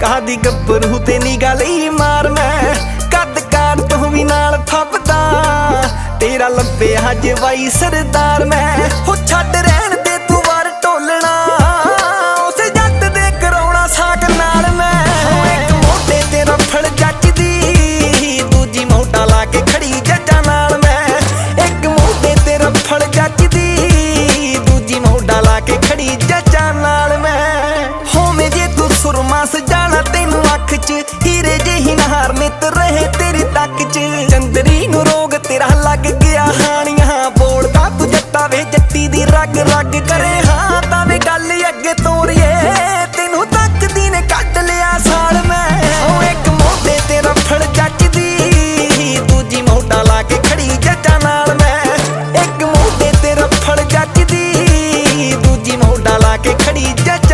ਕਾਦੀ ਗੱਭਰੂ ਤੇ ਨਿਗਾ ਲਈ ਮਾਰ ਮੈਂ? ਕੱਦ ਕਾੜ ਤੋਂ ਵੀ ਨਾਲ ਫੱਬਦਾ ਤੇਰਾ ਲੱਭਿਆ ਜਵਾਈ ਸਰਦਾਰ ਮੈਂ। ਹੋ ਛੱਡ ਰਹਿਣ ਦੇ ਤੂੰ ਵਾਰ ਟੋਲਣਾ। ਉਸੇ ਜੱਟ ਦੇ ਕਰਾਉਣਾ ਸਾਕ ਨਾਲ ਮੈਂ। ਇੱਕ ਮੋਢੇ ਤੇ ਰਫੜ ਜੱਜਦੀ ਦੂਜੀ ਮੋਟਾ ਲਾ ਕੇ ਖੜੀ ਜੱਜਾਂ ਚ ਹੀਰੇ ਜਿਹੀ ਨਹਾਰ ਨਿਤ ਰਹੇ ਤੇਰੀ ਤੱਕ ਚ। ਚੰਦਰੀ ਨੂੰ ਰੋਗ ਤੇਰਾ ਲੱਗ ਗਿਆ, ਹਾਣੀਆਂ ਬੋਲਦਾ ਤੂੰ ਜੱਟਾ ਵੇ ਜੱਟੀ ਦੀ ਰਗ ਰਗ ਕਰੇ ਹਾਂ